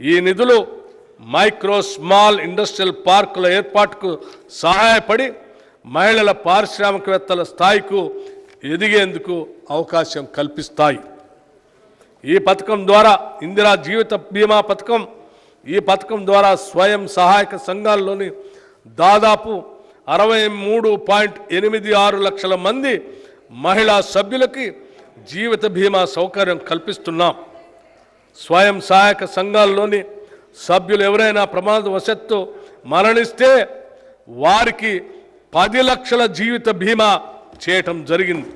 ఈ నిధులు micro small industrial పార్కుల ఏర్పాటుకు సహాయపడి మహిళల పారిశ్రామికవేత్తల స్థాయికు ఎదిగేందుకు అవకాశం కల్పిస్తాయి. ఈ పథకం ద్వారా ఇందిరా జీవిత బీమా పథకం ఈ పథకం ద్వారా స్వయం సహాయక సంఘాల్లోని దాదాపు అరవై మూడు పాయింట్ ఎనిమిది ఆరు లక్షల మంది మహిళా సభ్యులకి జీవిత బీమా సౌకర్యం కల్పిస్తున్నాం. స్వయం సహాయక సంఘాల్లోని సభ్యులు ఎవరైనా ప్రమాదవశత్తు మరణిస్తే వారికి పది లక్షల జీవిత బీమా చేయటం జరిగింది.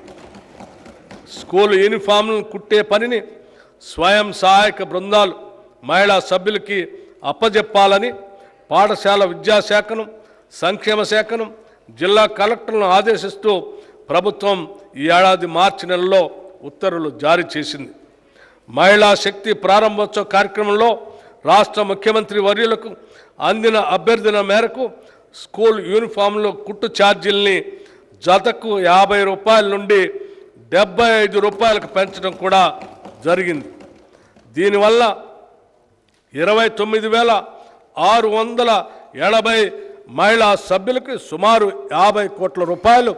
స్కూల్ యూనిఫామ్లను కుట్టే పనిని స్వయం సహాయక బృందాలు మహిళా సభ్యులకి అప్పజెప్పాలని పాఠశాల విద్యాశాఖను సంక్షేమ శాఖను జిల్లా కలెక్టర్లను ఆదేశిస్తూ ప్రభుత్వం ఈ ఏడాది మార్చి నెలలో ఉత్తర్వులు జారీ చేసింది. మహిళా శక్తి ప్రారంభోత్సవ కార్యక్రమంలో రాష్ట్ర ముఖ్యమంత్రి వర్యులకు అందిన అభ్యర్థన మేరకు స్కూల్ యూనిఫామ్లో కుట్టు ఛార్జీల్ని జతకు యాభై రూపాయల నుండి డెబ్బై ఐదు రూపాయలకు పెంచడం కూడా జరిగింది. దీనివల్ల ఇరవై తొమ్మిది వేల ఆరు వందల ఎనభై మహిళా సభ్యులకి సుమారు యాభై కోట్ల రూపాయలు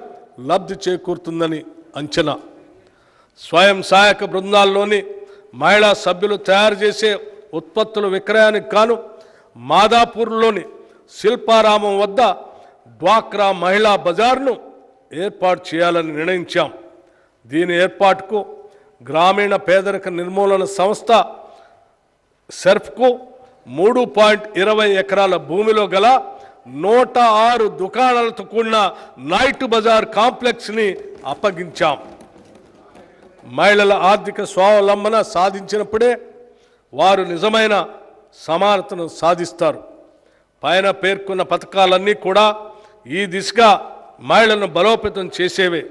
లబ్ధి చేకూరుతుందని అంచనా. స్వయం సహాయక బృందాల్లోని మహిళా సభ్యులు తయారు చేసే ఉత్పత్తుల విక్రయానికి గాను మాదాపూర్లోని శిల్పారామం వద్ద డ్వాక్రా మహిళా బజార్ను ఏర్పాటు చేయాలని నిర్ణయించాం. దీని ఏర్పాటుకు గ్రామీణ పేదరిక నిర్మూలన సంస్థ సెర్ఫ్కు మూడు పాయింట్ ఇరవై ఎకరాల భూమిలో గల నూట ఆరు దుకాణాలతో కూడిన నైట్ బజార్ కాంప్లెక్స్ని అప్పగించాం. మహిళల ఆర్థిక స్వావలంబన సాధించినప్పుడే వారు నిజమైన సమానతను సాధిస్తారు. పైన పేర్కొన్న పథకాలన్నీ కూడా ఈ దిశగా మహిళలను బలోపేతం చేసేవే.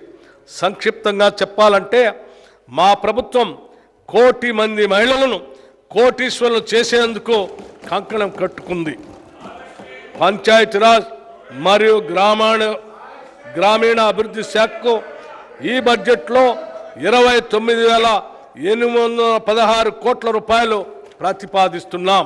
సంక్షిప్తంగా చెప్పాలంటే మా ప్రభుత్వం కోటి మంది మహిళలను కోటీశ్వరులు చేసేందుకు కంకణం కట్టుకుంది. పంచాయతీరాజ్ మరియు గ్రామీణ గ్రామీణ అభివృద్ధి శాఖకు ఈ బడ్జెట్లో ఇరవై తొమ్మిది వేల ఎనిమిది వందల పదహారు కోట్ల రూపాయలు ప్రతిపాదిస్తున్నాం.